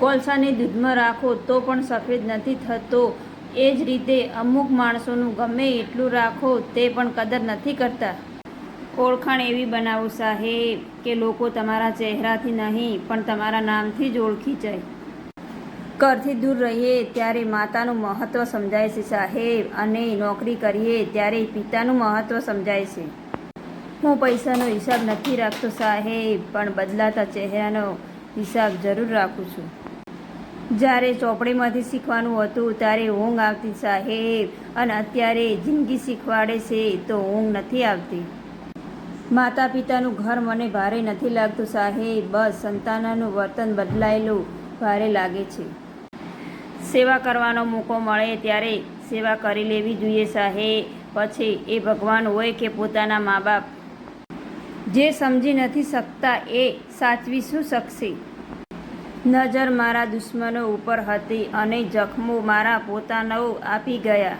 કોલસાને દૂધમાં રાખો તો પણ સફેદ નથી થતો. એ જ રીતે અમુક માણસોનું ગમે એટલું રાખો તે પણ કદર નથી કરતા. ઓળખાણ એવી બનાવો સાહેબ કે લોકો તમારા ચહેરાથી નહીં, પણ તમારા નામથી જ ઓળખી જાય. ઘરથી દૂર રહીએ ત્યારે માતાનું મહત્ત્વ સમજાય છે સાહેબ, અને નોકરી કરીએ ત્યારે પિતાનું મહત્ત્વ સમજાય છે. હું પૈસાનો હિસાબ નથી રાખતો સાહેબ, પણ બદલાતા ચહેરાનો હિસાબ જરૂર રાખું છું. જ્યારે ચોપડીમાંથી શીખવાનું હતું, ત્યારે ઊંઘ આવતી સાહેબ. અને અત્યારે જિંદગી શીખવાડે છે, તો ઊંઘ નથી આવતી. માતા પિતાનું ઘર મને ભારે નથી લાગતું સાહેબ. બસ સંતાનનું વર્તન બદલાયેલું ભારે લાગે છે. સેવા કરવાનો મોકો મળે ત્યારે સેવા કરી લેવી જોઈએ સાહેબ. પછી એ ભગવાન હોય કે પોતાના મા બાપ. જે સમજી નથી શકતા એ સાચવી શું શકશે? નજર મારા દુશ્મનો ઉપર હતી અને જખમો મારા પોતાનો આપી ગયા.